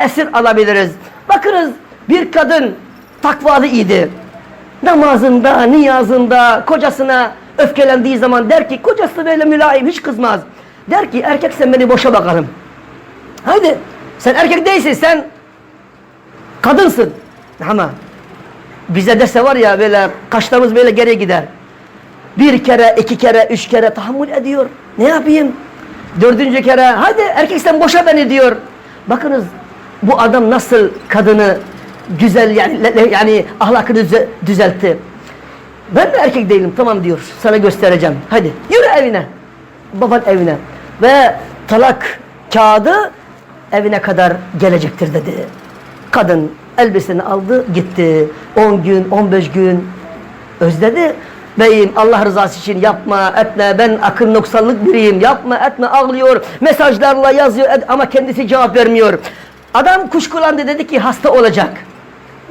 esir alabiliriz. Bakınız bir kadın takvalı idi. Namazında, niyazında, kocasına öfkelendiği zaman der ki, kocası böyle mülayim, hiç kızmaz. Der ki, erkek sen beni boşa bakalım. Haydi, sen erkek değilsin, sen kadınsın. Ama bize dese var ya böyle kaşlarımız böyle geri gider. Bir kere, iki kere, üç kere tahammül ediyor. Ne yapayım? Dördüncü kere, hadi erkek sen boşa beni diyor. Bakınız bu adam nasıl kadını güzel yani yani ahlakını düze- düzeltti. Ben de erkek değilim tamam diyor. Sana göstereceğim. Hadi yürü evine. Baban evine. Ve talak kağıdı evine kadar gelecektir dedi. Kadın elbiseni aldı gitti. 10 gün 15 gün özledi. Beyim Allah rızası için yapma etme ben akıl noksanlık biriyim yapma etme ağlıyor mesajlarla yazıyor ama kendisi cevap vermiyor. Adam kuşkulandı dedi ki hasta olacak.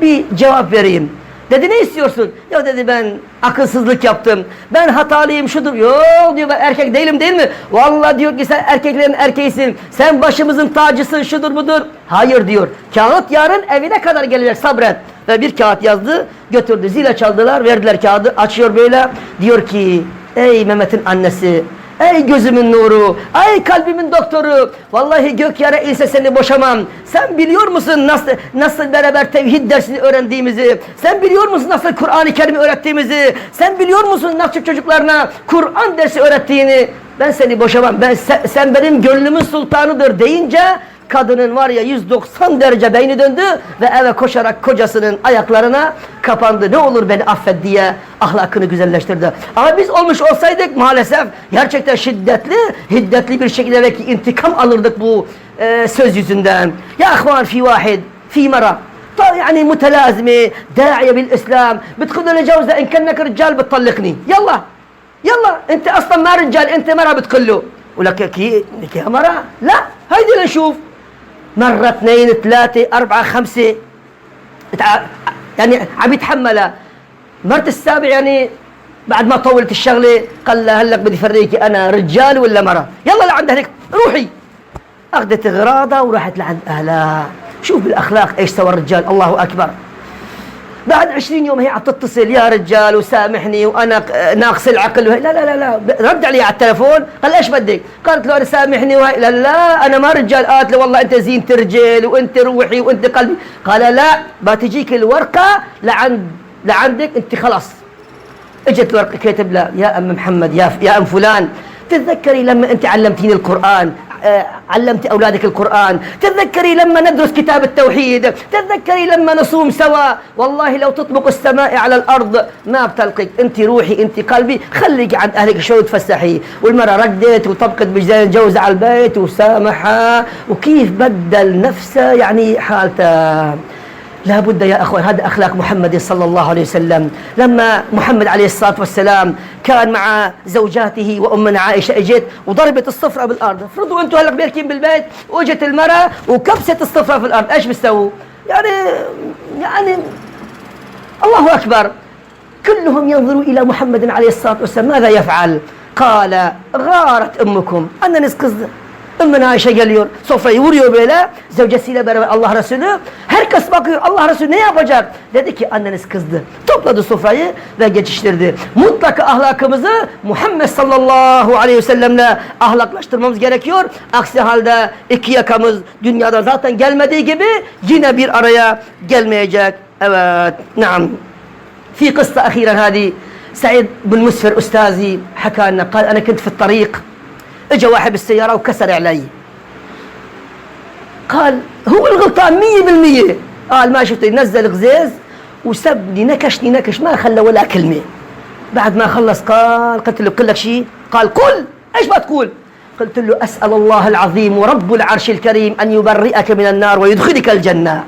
Bir cevap vereyim. Dedi ne istiyorsun? Ya dedi ben akılsızlık yaptım. Ben hatalıyım şudur. Yok diyor ben erkek değilim değil mi? Vallahi diyor ki sen erkeklerin erkeğisin. Sen başımızın tacısın şudur budur. Hayır diyor. Kağıt yarın evine kadar gelecek sabret. Ve bir kağıt yazdı götürdü. Zile çaldılar verdiler kağıdı. Açıyor böyle. Diyor ki ey Mehmet'in annesi Ey gözümün nuru, ey kalbimin doktoru. Vallahi gök yere inse seni boşamam. Sen biliyor musun nasıl nasıl beraber tevhid dersini öğrendiğimizi? Sen biliyor musun nasıl Kur'an-ı Kerim'i öğrettiğimizi? Sen biliyor musun nasıl çocuklarına Kur'an dersi öğrettiğini? Ben seni boşamam. Ben sen, sen benim gönlümün sultanıdır deyince kadının var ya 190 derece beyni döndü ve eve koşarak kocasının ayaklarına kapandı. Ne olur beni affet diye ahlakını güzelleştirdi. Ama biz olmuş olsaydık maalesef gerçekten şiddetli, hiddetli bir şekilde belki intikam alırdık bu e, söz yüzünden. Ya ahvan fi vahid, fi mara. طيب يعني متلازمة داعية بالإسلام بتدخل لجوزها إن كانك رجال بتطلقني يلا يلا أنت أصلا ما رجال أنت مرة بتقول له ولك كي لك يا مرة لا هيدي لنشوف مرة اثنين ثلاثة أربعة خمسة. يعني عم يتحملها. مرت السابع يعني بعد ما طولت الشغلة قال لها هلق بدي فريكي أنا رجال ولا مرة؟ يلا لعند هيك روحي. أخذت أغراضها وراحت لعند أهلها. شوف بالأخلاق إيش سوى الرجال؟ الله أكبر. بعد عشرين يوم هي عم تتصل يا رجال وسامحني وأنا ناقص العقل وهي لا لا لا لا رد علي على التلفون قال إيش بدك؟ قالت له أنا سامحني وهي لا لا أنا ما رجال. قالت له والله أنت زينة رجال وأنت روحي وأنت قلبي. قال لا بتجيك الورقة لعند لعندك أنت خلاص. إجت الورقة كاتب لها يا أم محمد يا يا أم فلان تتذكري لما أنت علمتيني القرآن علمت أولادك القرآن. تتذكري لما ندرس كتاب التوحيد. تتذكري لما نصوم سوا. والله لو تطبق السماء على الأرض ما بتلقك أنت روحي أنت قلبي. خليك عند أهلك شوي تفسحي والمرة ردت وطبقت بجزاء الجوز على البيت وسامحها. وكيف بدل نفسه يعني حالته لا بد يا أخوان هذا أخلاق محمد صلى الله عليه وسلم. لما محمد عليه الصلاة والسلام كان مع زوجاته وأمنا عائشة إجت وضربت الصفرة بالأرض. افرضوا أنتم هلق بيركين بالبيت وجت المرأة وكبست الصفرة في الأرض. إيش بيسووا؟ يعني يعني الله أكبر. كلهم ينظروا إلى محمد عليه الصلاة والسلام. ماذا يفعل؟ قال غارت أمكم. أنا نسكز Ümmü Ayşe geliyor, sofrayı vuruyor böyle, zevcesiyle beraber Allah Resulü. Herkes bakıyor, Allah Resulü ne yapacak? Dedi ki anneniz kızdı. Topladı sofrayı ve geçiştirdi. Mutlaka ahlakımızı Muhammed sallallahu aleyhi ve sellemle ahlaklaştırmamız gerekiyor. Aksi halde iki yakamız dünyada zaten gelmediği gibi yine bir araya gelmeyecek. Evet, naam. في قصة أخيرا هذه سعيد بن مسفر أستاذي حكى لنا قال أنا كنت في الطريق اجى واحد بالسيارة وكسر علي. قال هو الغلطان مية بالمية. قال ما شفت نزل غزيز وسبني نكشني نكش ما خلى ولا كلمة. بعد ما خلص قال قلت له بقول لك شيء؟ قال قل إيش ما تقول؟ قلت له أسأل الله العظيم ورب العرش الكريم أن يبرئك من النار ويدخلك الجنة.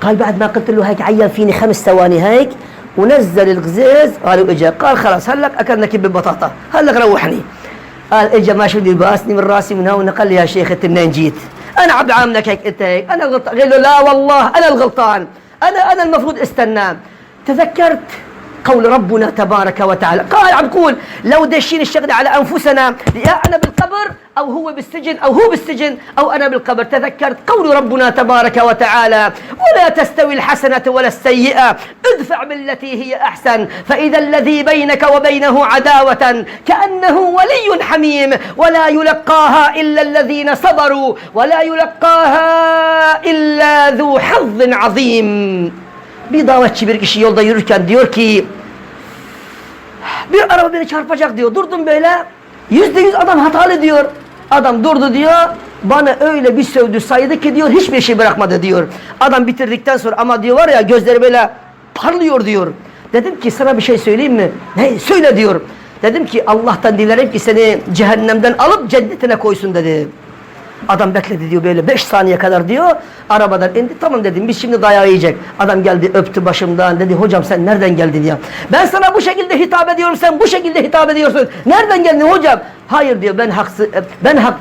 قال بعد ما قلت له هيك عين فيني خمس ثواني هيك ونزل الغزيز. قالوا إجا. قال خلاص هلك أكلنا كب بطاطا هلك روحني. قال إجا ما شو بدي باسني من رأسي من هون قال لي يا شيخ أنت منين جيت؟ أنا عم بعاملك هيك انت هيك. أنا غلطان قال له لا والله أنا الغلطان. أنا أنا المفروض استنى. تذكرت؟ قول ربنا تبارك وتعالى. قال عم بقول لو دشين الشغل على أنفسنا يا أنا بالقبر أو هو بالسجن أو هو بالسجن أو أنا بالقبر. تذكرت قول ربنا تبارك وتعالى ولا تستوي الحسنة ولا السيئة ادفع بالتي هي أحسن. فإذا الذي بينك وبينه عداوة كأنه ولي حميم ولا يلقاها إلا الذين صبروا ولا يلقاها إلا ذو حظ عظيم. Bir davetçi bir kişi yolda yürürken diyor ki bir araba beni çarpacak diyor. Durdum böyle. Yüzde yüz adam hatalı diyor. Adam durdu diyor. Bana öyle bir sövdü saydı ki diyor hiçbir şey bırakmadı diyor. Adam bitirdikten sonra ama diyor var ya gözleri böyle parlıyor diyor. Dedim ki sana bir şey söyleyeyim mi? Ne? Söyle diyor. Dedim ki Allah'tan dilerim ki seni cehennemden alıp cennetine koysun dedi. Adam bekledi diyor böyle 5 saniye kadar diyor. Arabadan indi. Tamam dedim biz şimdi dayağı yiyecek. Adam geldi öptü başımdan. Dedi hocam sen nereden geldin ya? Ben sana bu şekilde hitap ediyorum. Sen bu şekilde hitap ediyorsun. Nereden geldin hocam? Hayır diyor ben haksız ben hak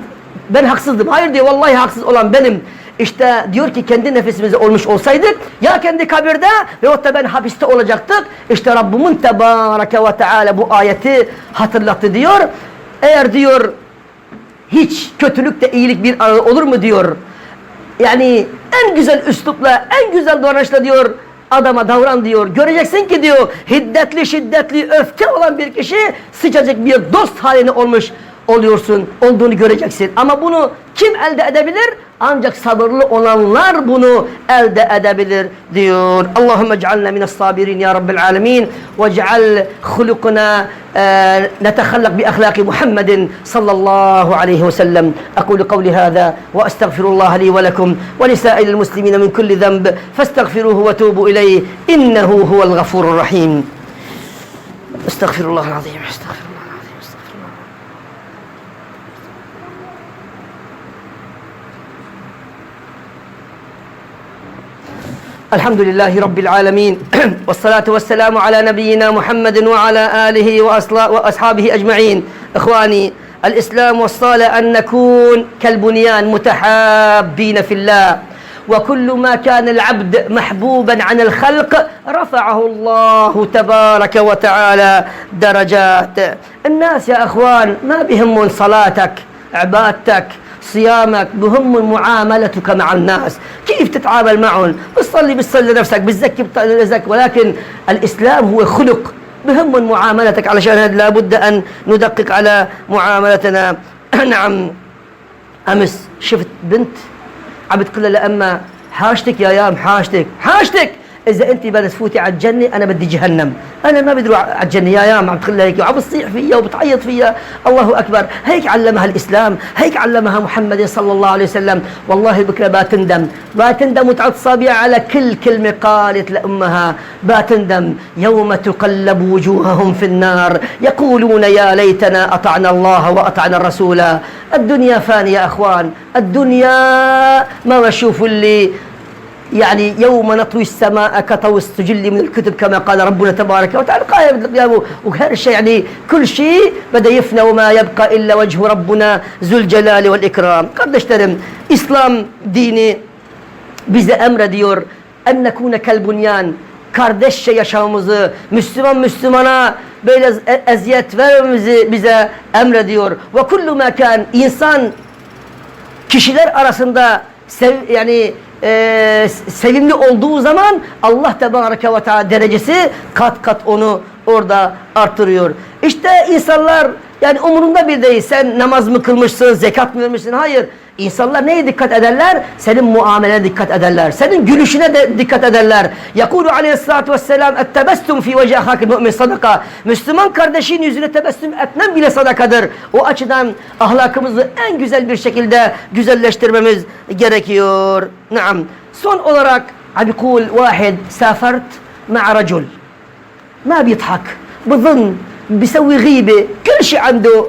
ben haksızdım. Hayır diyor vallahi haksız olan benim. İşte diyor ki kendi nefesimize olmuş olsaydık ya kendi kabirde veyahut da ben hapiste olacaktık. İşte Rabbimin Tebareke ve Teala bu ayeti hatırlattı diyor. Eğer diyor hiç kötülükte iyilik bir arada olur mu diyor. Yani en güzel üslupla, en güzel davranışla diyor adama davran diyor. Göreceksin ki diyor hiddetli şiddetli öfke olan bir kişi sıcacık bir dost haline olmuş oluyorsun, olduğunu göreceksin. Ama bunu kim elde edebilir? Ancak sabırlı olanlar bunu elde edebilir diyor. Allahümme cealna mines sabirin ya Rabbil alemin ve ceal hulukuna e, netehallak bi ahlaki Muhammedin sallallahu aleyhi ve sellem. Ekulu kavli hâzâ ve estağfirullah li ve lekum ve lisailil muslimine min kulli zemb festağfiruhu ve tubu ileyh innehu huvel gafurur rahim. Estağfirullah azim. Estağfirullah. الحمد لله رب العالمين. والصلاة والسلام على نبينا محمد وعلى آله وأصحابه أجمعين. إخواني الإسلام وصانا أن نكون كالبنيان متحابين في الله. وكل ما كان العبد محبوبا عن الخلق رفعه الله تبارك وتعالى درجات. الناس يا أخوان ما بهمون صلاتك عبادتك صيامك بهم معاملتك مع الناس. كيف تتعامل معهم؟ بتصلي بتصلي لنفسك بتزكي بتزكي. ولكن الإسلام هو خلق. بهم معاملتك علشان هذا لابد أن ندقق على معاملتنا. نعم. أمس شفت بنت عم بتقول لها لأما حاجتك يا يام حاجتك حاجتك! إذا أنت بدك تفوتي على الجنة أنا بدي جهنم. أنا ما بدي أروح على الجنة. يا يام عم لها هيك. وعم بتصيح فيها وبتعيط فيها. الله أكبر. هيك علمها الإسلام. هيك علمها محمد صلى الله عليه وسلم. والله بكرة باتندم باتندم صابية على كل كلمة قالت لأمها. باتندم يوم تقلب وجوههم في النار. يقولون يا ليتنا أطعنا الله وأطعنا الرسول. الدنيا فانية يا أخوان. الدنيا ما بشوف اللي yani yevme natvi sema katavu sicilli min kutub kama kâle Rabbuna tebareke ve teala kâle kıyamı her şey yani kül şey bede yefne ve ma yebka illa vechu Rabbuna zül celali vel ikram kardeşlerim İslam dini bize emrediyor en nekune kel bunyan kardeşçe yaşamımızı, Müslüman Müslümana böyle e- eziyet vermemizi bize emrediyor. Ve kullu mekan insan kişiler arasında sev, yani e, sevimli olduğu zaman Allah Tebareke ve Teala derecesi kat kat onu orada arttırıyor. İşte insanlar yani umurunda bir değil. Sen namaz mı kılmışsın, zekat mı vermişsin? Hayır. İnsanlar neye dikkat ederler? Senin muamelene dikkat ederler. Senin gülüşüne de dikkat ederler. Yakulu aleyhissalatu vesselam ettebessüm fi vece ahakil mümin sadaka. Müslüman kardeşin yüzüne tebessüm etmem bile sadakadır. O açıdan ahlakımızı en güzel bir şekilde güzelleştirmemiz gerekiyor. Naam. Son olarak abi kul vahid safert ma'a racul. ما بيضحك بظن بيسوي غيبة كل شيء عنده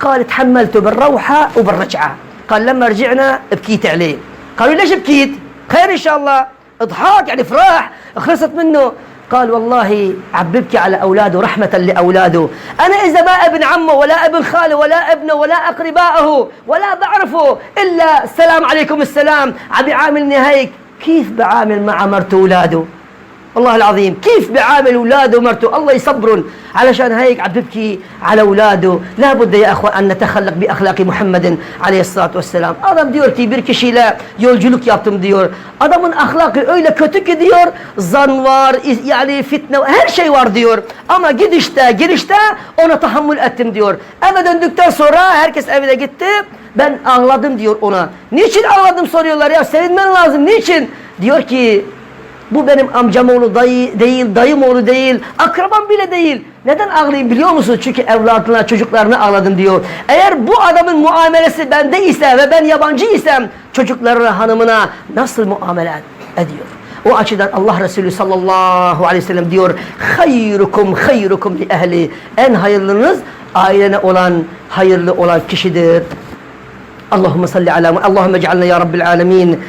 قال تحملته بالروحة وبالرجعة قال لما رجعنا بكيت عليه. قالوا ليش بكيت؟ خير إن شاء الله. إضحاك يعني فراح خلصت منه. قال والله عم ببكي على أولاده رحمة لأولاده. أنا إذا ما ابن عمه ولا ابن خاله ولا ابنه ولا أقربائه ولا بعرفه إلا السلام عليكم السلام. عم يعاملني هيك. كيف بعامل مع مرته أولاده؟ والله العظيم كيف بيعامل اولاده ومرته الله يصبرن علشان هيك عم ببكي على اولاده لابد يا اخوان ان نتخلق باخلاق محمد عليه الصلاه والسلام adam diyor ki bir kişiyle yolculuk yaptım diyor adamın ahlakı öyle kötü ki diyor zan var is- yani fitne her şey var diyor ama gidişte girişte ona tahammül ettim diyor eve döndükten sonra herkes evine gitti ben ağladım diyor ona niçin ağladım soruyorlar ya sevinmen lazım niçin diyor ki bu benim amcam oğlu dayı değil, dayım oğlu değil, akrabam bile değil. Neden ağlayayım biliyor musunuz? Çünkü evladına, çocuklarına ağladım diyor. Eğer bu adamın muamelesi bende ise ve ben yabancı isem çocuklarına, hanımına nasıl muamele ediyor? O açıdan Allah Resulü sallallahu aleyhi ve sellem diyor hayrukum hayrukum li ehli en hayırlınız ailene olan hayırlı olan kişidir. Allahümme salli ala Allahümme cealna ya rabbil alemin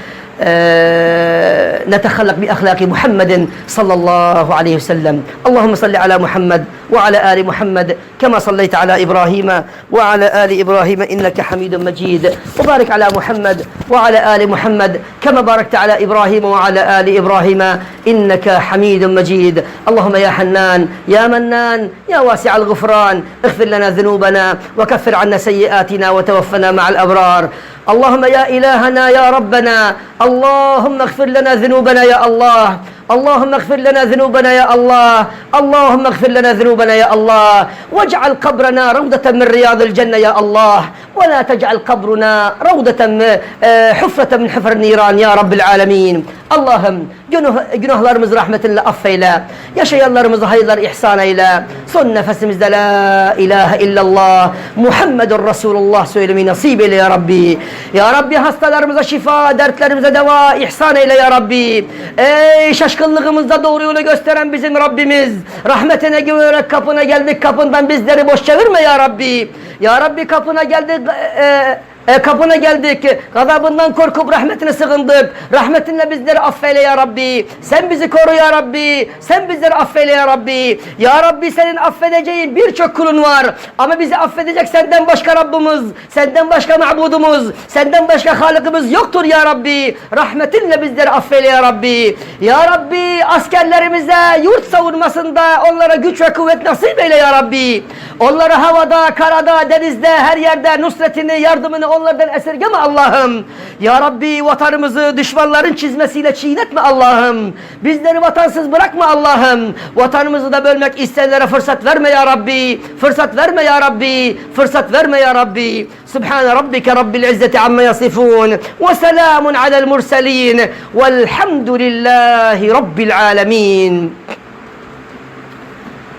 نتخلق بأخلاق محمد صلى الله عليه وسلم. اللهم صل على محمد وعلى آل محمد كما صليت على إبراهيم وعلى آل إبراهيم إنك حميد مجيد. وبارك على محمد وعلى آل محمد كما باركت على إبراهيم وعلى آل إبراهيم إنك حميد مجيد. اللهم يا حنان يا منان يا واسع الغفران اغفر لنا ذنوبنا وكفر عنا سيئاتنا وتوفنا مع الأبرار. اللهم يا إلهنا يا ربنا اللهم اغفر لنا ذنوبنا يا الله. اللهم اغفر لنا ذنوبنا يا الله. اللهم اغفر لنا ذنوبنا يا الله. واجعل قبرنا روضة من رياض الجنة يا الله. ولا تجعل قبرنا روضة م- آه، حفرة من حفر النيران ya Rabbil Alemin. Allah'ım günah, günahlarımızı rahmetinle affeyle. Yaşayanlarımızı hayırlar ihsan eyle. Son nefesimizde la ilahe illallah Muhammedun Resulullah söylemeyi nasip eyle ya Rabbi. Ya Rabbi hastalarımıza şifa, dertlerimize deva ihsan eyle ya Rabbi. Ey şaşkınlığımızda doğru yolu gösteren bizim Rabbimiz. Rahmetine güvenerek kapına geldik kapından bizleri boş çevirme ya Rabbi. Ya Rabbi kapına geldik. e, e, kapına geldik. Gazabından korkup rahmetine sığındık. Rahmetinle bizleri affeyle ya Rabbi. Sen bizi koru ya Rabbi. Sen bizleri affeyle ya Rabbi. Ya Rabbi senin affedeceğin birçok kulun var. Ama bizi affedecek senden başka Rabbimiz. Senden başka mabudumuz. Senden başka halikimiz yoktur ya Rabbi. Rahmetinle bizleri affeyle ya Rabbi. Ya Rabbi askerlerimize yurt savunmasında onlara güç ve kuvvet nasip eyle ya Rabbi. Onları havada, karada, denizde, her yerde nusretini, yardımını onlardan esirgeme Allah'ım. Ya Rabbi vatanımızı düşmanların çizmesiyle çiğnetme Allah'ım. Bizleri vatansız bırakma Allah'ım. Vatanımızı da bölmek isteyenlere fırsat verme ya Rabbi. Fırsat verme ya Rabbi. Fırsat verme ya Rabbi. Subhane rabbike rabbil izzeti amma yasifun. Ve selamun alel murselin. Velhamdülillahi rabbil alemin.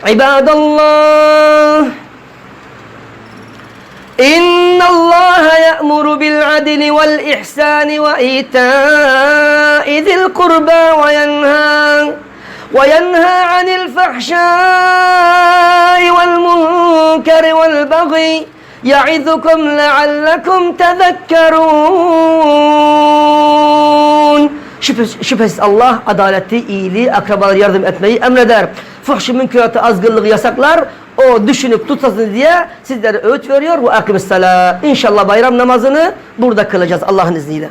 عباد الله إن الله يأمر بالعدل والإحسان وإيتاء ذي القربى وينهى وينهى عن الفحشاء والمنكر والبغي يعظكم لعلكم تذكرون Şüphesiz, şüphesiz Allah adaleti, iyiliği, akrabalara yardım etmeyi emreder. Fuhşu münkeratı, azgınlığı yasaklar. O düşünüp tutasın diye sizlere öğüt veriyor. Bu akimis İnşallah bayram namazını burada kılacağız Allah'ın izniyle.